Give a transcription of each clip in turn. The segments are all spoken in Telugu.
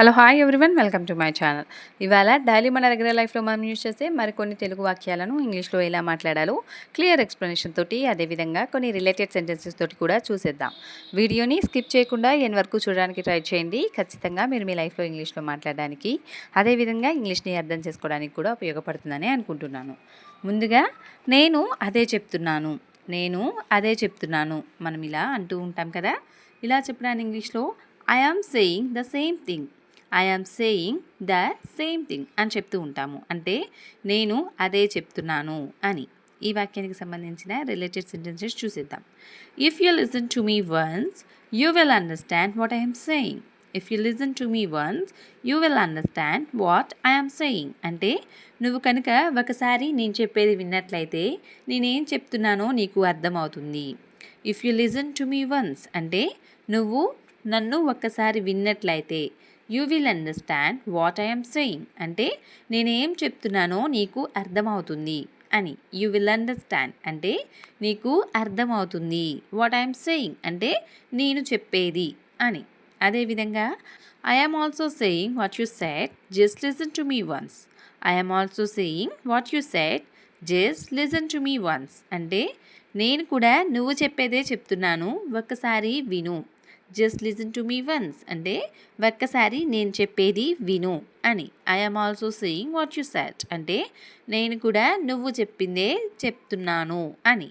Hello hi everyone welcome to my channel. ఇవాళ డైలీ మన దగ్గర లైఫ్లో మనం యూజ్ చేసే మరికొన్ని తెలుగు వాక్యాలను ఇంగ్లీష్లో ఎలా మాట్లాడాలో క్లియర్ ఎక్స్ప్లెనేషన్ తోటి అదేవిధంగా కొన్ని రిలేటెడ్ సెంటెన్సెస్ తోటి కూడా చూసేద్దాం. వీడియోని స్కిప్ చేయకుండా ఎన్ వరకు చూడడానికి ట్రై చేయండి. ఖచ్చితంగా మీరు మీ లైఫ్లో ఇంగ్లీష్లో మాట్లాడడానికి అదేవిధంగా ఇంగ్లీష్ని అర్థం చేసుకోవడానికి కూడా ఉపయోగపడుతుందని అనుకుంటున్నాను. ముందుగా నేను అదే చెప్తున్నాను నేను అదే చెప్తున్నాను మనం ఇలా అంటూ ఉంటాం కదా? ఇలా చెప్పడానికి ఇంగ్లీష్లో I am saying the same thing I saying the same thing అని చెప్తూ ఉంటాము. అంటే నేను అదే చెప్తున్నాను అని. ఈ వాక్యానికి సంబంధించిన రిలేటెడ్ సెంటెన్సెస్ చూసేద్దాం. If you listen to me once you will understand what I'm saying if you listen to me once you will understand what I'm saying అంటే నువ్వు కనుక ఒకసారి నేను చెప్పేది విన్నట్లయితే నేనేం చెప్తున్నానో నీకు అర్థమవుతుంది. If you listen to me once అంటే నువ్వు నన్ను ఒక్కసారి విన్నట్లయితే you will understand what I'm saying అంటే నేనేం చెప్తున్నానో నీకు అర్థమవుతుంది అని. యూ విల్ అండర్స్టాండ్ అంటే నీకు అర్థమవుతుంది వాట్ ఐఎమ్ సెయింగ్ అంటే నేను చెప్పేది అని. అదేవిధంగా I'm also saying what you said just listen to me once I'm also saying what you said just listen to me once అంటే నేను కూడా నువ్వు చెప్పేదే చెప్తున్నాను. ఒక్కసారి విను. Just listen to me once అంటే ఒక్కసారి నేను చెప్పేది విను అని. I'm also saying what you said అంటే నేను కూడా నువ్వు చెప్పిందే చెప్తున్నాను అని.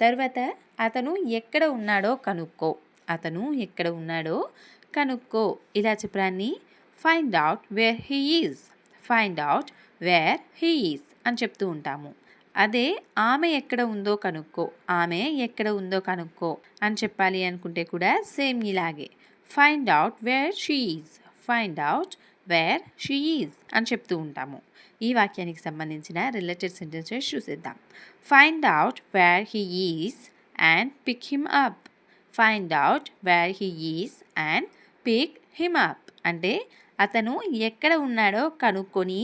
తర్వాత అతను ఎక్కడ ఉన్నాడో కనుక్కో. అతను ఎక్కడ ఉన్నాడో కనుక్కో. ఇలా చెప్పడాన్ని find out where he is find out where he is అని చెప్తూ ఉంటాము. అదే ఆమె ఎక్కడ ఉందో కనుక్కో ఆమె ఎక్కడ ఉందో కనుక్కో అని చెప్పాలి అనుకుంటే కూడా సేమ్ ఇలాగే. Find out where she is find out where she is అని చెప్తూ ఉంటాము. ఈ వాక్యానికి సంబంధించిన రిలేటెడ్ సెంటెన్సెస్ చూసేద్దాం. Find out where he is and pick him up find out where he is and pick him up అంటే అతను ఎక్కడ ఉన్నాడో కనుక్కొని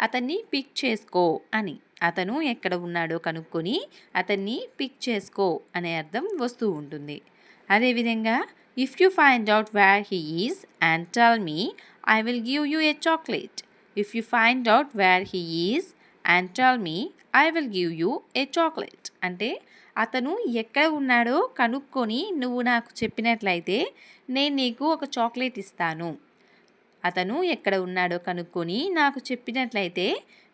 అతన్ని పిక్ చేసుకో అని. అతను ఎక్కడ ఉన్నాడో కనుక్కొని అతన్ని పిక్ చేసుకో అనే అర్థం వస్తూ ఉంటుంది. అదేవిధంగా if you find out where he is and tell me I will give you a chocolate if you find out where he is and tell me I will give you a chocolate అంటే అతను ఎక్కడ ఉన్నాడో కనుక్కొని నువ్వు నాకు చెప్పినట్లయితే నేను నీకు ఒక చాక్లెట్ ఇస్తాను. అతను ఎక్కడ ఉన్నాడో కనుక్కొని నాకు చెప్పినట్లయితే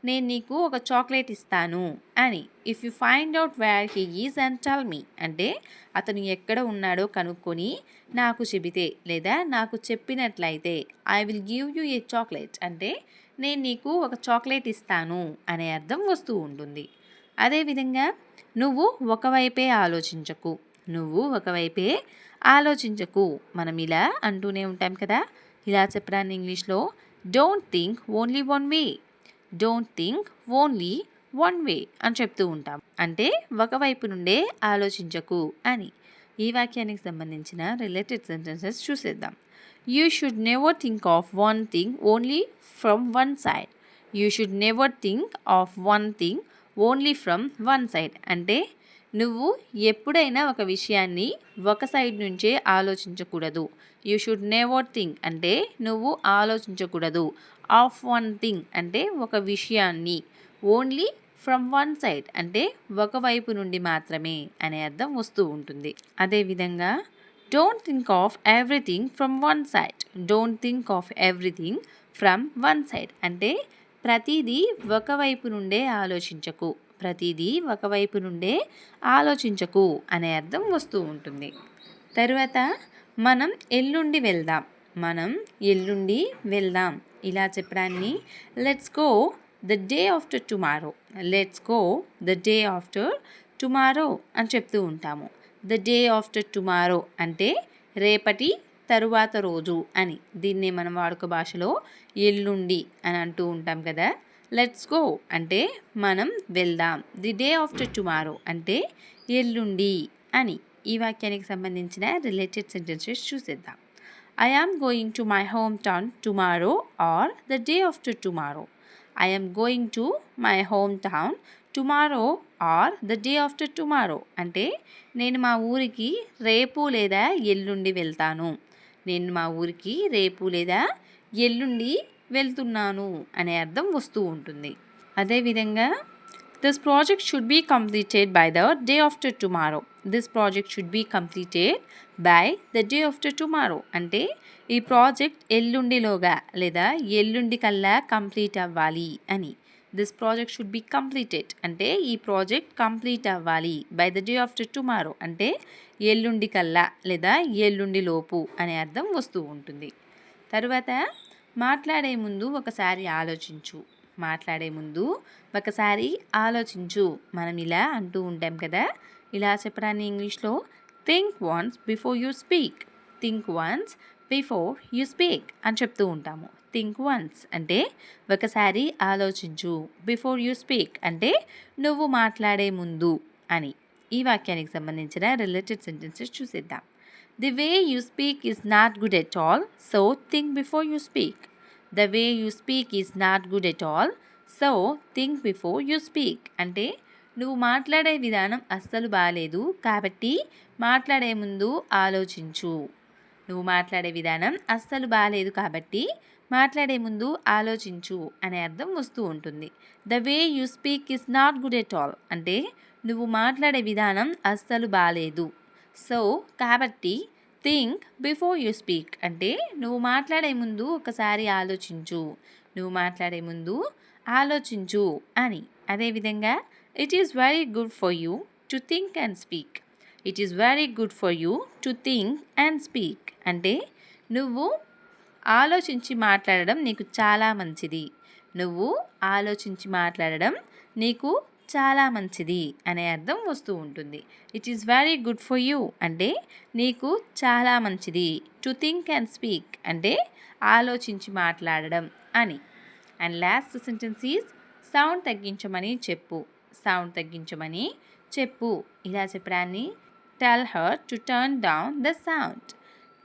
నేను నీకు ఒక చాక్లెట్ ఇస్తాను అని. If you find out where he is and tell me అంటే అతను ఎక్కడ ఉన్నాడో కనుక్కొని నాకు చెబితే లేదా నాకు చెప్పినట్లయితే I will give you a chocolate అంటే నేను నీకు ఒక చాక్లెట్ ఇస్తాను అనే అర్థం వస్తూ ఉంటుంది. అదేవిధంగా నువ్వు ఒకవైపే ఆలోచించకు. నువ్వు ఒకవైపే ఆలోచించకు. మనం ఇలా అంటూనే ఉంటాం కదా. ఇలా చెప్పడాన్ని ఇంగ్లీష్లో don't think only one way don't think only one way అని చెప్తూ ఉంటాం. అంటే ఒకవైపు నుండే ఆలోచించకు అని. ఈ వాక్యానికి సంబంధించిన రిలేటెడ్ సెంటెన్సెస్ చూసేద్దాం. You should never think of one thing only from one side you should never think of one thing only from one side అంటే నువ్వు ఎప్పుడైనా ఒక విషయాన్ని ఒక సైడ్ నుంచే ఆలోచించకూడదు. యూ షుడ్ నెవర్ థింక్ అంటే నువ్వు ఆలోచించకూడదు. ఆఫ్ వన్ థింగ్ అంటే ఒక విషయాన్ని ఓన్లీ ఫ్రమ్ వన్ సైడ్ అంటే ఒకవైపు నుండి మాత్రమే అనే అర్థం వస్తూ ఉంటుంది. అదేవిధంగా don't think of everything from one side don't think of everything from one side అంటే ప్రతిదీ ఒకవైపు నుండే ఆలోచించకు. ప్రతిదీ ఒకవైపు నుండే ఆలోచించకు అనే అర్థం వస్తూ ఉంటుంది. తరువాత మనం ఎల్లుండి వెళ్దాం. మనం ఎల్లుండి వెళ్దాం. ఇలా చెప్పడాన్ని let's go the day after tomorrow let's go the day after tomorrow అని చెప్తూ ఉంటాము. ద డే ఆఫ్టర్ టుమారో అంటే రేపటి తరువాత రోజు అని. దీన్నే మనం వాడుక భాషలో ఎల్లుండి అని అంటూ ఉంటాం కదా. లెట్స్ గో అంటే మనం వెళ్దాం. ది డే ఆఫ్టర్ టుమారో అంటే ఎల్లుండి అని. ఈ వాక్యానికి సంబంధించిన రిలేటెడ్ సెంటెన్సెస్ చూసేద్దాం. I am going to my home town tomorrow or the day after tomorrow I am going to my home town tomorrow or the day after tomorrow అంటే నేను మా ఊరికి రేపు లేదా ఎల్లుండి వెళ్తాను. నేను మా ఊరికి రేపు లేదా ఎల్లుండి వెళ్తున్నాను అనే అర్థం వస్తూ ఉంటుంది. అదేవిధంగా this project should be completed by the day after tomorrow this project should be completed by the day after tomorrow అంటే ఈ ప్రాజెక్ట్ ఎల్లుండిలోగా లేదా ఎల్లుండి కల్లా కంప్లీట్ అవ్వాలి అని. This project should be completed అంటే ఈ ప్రాజెక్ట్ కంప్లీట్ అవ్వాలి by the day after tomorrow అంటే ఎల్లుండి కల్లా లేదా ఎల్లుండి లోపు అనే అర్థం వస్తూ ఉంటుంది. తరువాత మాట్లాడే ముందు ఒకసారి ఆలోచించు. మాట్లాడే ముందు ఒకసారి ఆలోచించు. మనం ఇలా అంటూ ఉంటాం కదా. ఇలా చెప్పడాన్ని ఇంగ్లీష్లో think once before you speak think once before you speak అని చెప్తూ ఉంటాము. థింక్ వన్స్ అంటే ఒకసారి ఆలోచించు. బిఫోర్ యూ స్పీక్ అంటే నువ్వు మాట్లాడే ముందు అని. ఈ వాక్యానికి సంబంధించిన రిలేటెడ్ సెంటెన్సెస్ చూసేద్దాం. The way you speak is not good at all so think before you speak the way you speak is not good at all so think before you speak అంటే నువ్వు మాట్లాడే విధానం అస్సలు బాగాలేదు కాబట్టి మాట్లాడే ముందు ఆలోచించు. నువ్వు మాట్లాడే విధానం అస్సలు బాగాలేదు కాబట్టి మాట్లాడే ముందు ఆలోచించు అనే అర్థం వస్తూ ఉంటుంది. The way you speak is not good at all అంటే నువ్వు మాట్లాడే విధానం అస్సలు బాగాలేదు సో కాబట్టి థింక్ బిఫోర్ యూ స్పీక్ అంటే నువ్వు మాట్లాడే ముందు ఒకసారి ఆలోచించు. నువ్వు మాట్లాడే ముందు ఆలోచించు అని. అదేవిధంగా it is very good for you to think and speak it is very good for you to think and speak అంటే నువ్వు ఆలోచించి మాట్లాడడం నీకు చాలా మంచిది. నువ్వు ఆలోచించి మాట్లాడడం నీకు చాలా మంచిది అనే అర్థం వస్తూ ఉంటుంది. It is very good for you అంటే నీకు చాలా మంచిది. టు థింక్ అండ్ స్పీక్ అంటే ఆలోచించి మాట్లాడడం అని. And last sentence is sound తగ్గించమని చెప్పు. సౌండ్ తగ్గించమని చెప్పు. ఇలా చెప్పడాన్ని tell her to turn down the sound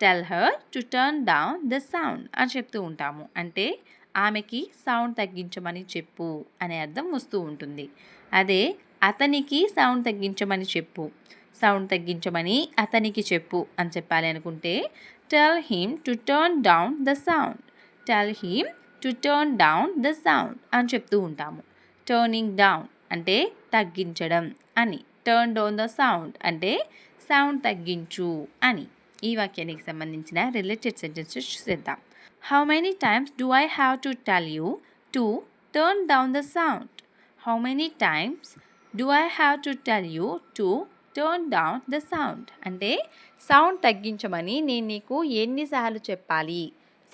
tell her to turn down the sound అని చెప్తూ ఉంటాము. అంటే ఆమెకి సౌండ్ తగ్గించమని చెప్పు అనే అర్థం వస్తూ ఉంటుంది. అదే అతనికి సౌండ్ తగ్గించమని చెప్పు. సౌండ్ తగ్గించమని అతనికి చెప్పు అని చెప్పాలి అనుకుంటే tell him to turn down the sound tell him to turn down the sound అని చెప్తూ ఉంటాము. టర్నింగ్ డౌన్ అంటే తగ్గించడం అని. టర్న్ డౌన్ ద సౌండ్ అంటే సౌండ్ తగ్గించు అని. ఈ వాక్యానికి సంబంధించిన రిలేటెడ్ సెంటెన్సెస్ చూసేద్దాం. How many times do I have to tell you to turn down the sound how many times do I have to tell you to turn down the sound అంటే సౌండ్ తగ్గించమని నేను నీకు ఎన్నిసార్లు చెప్పాలి?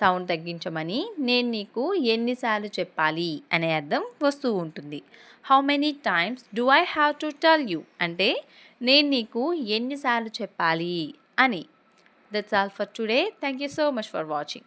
సౌండ్ తగ్గించమని నేను నీకు ఎన్నిసార్లు చెప్పాలి? అనే అర్థం వస్తూ ఉంటుంది. How many times do I have to tell you అంటే నేను నీకు ఎన్నిసార్లు చెప్పాలి అని. That's all for today thank you so much for watching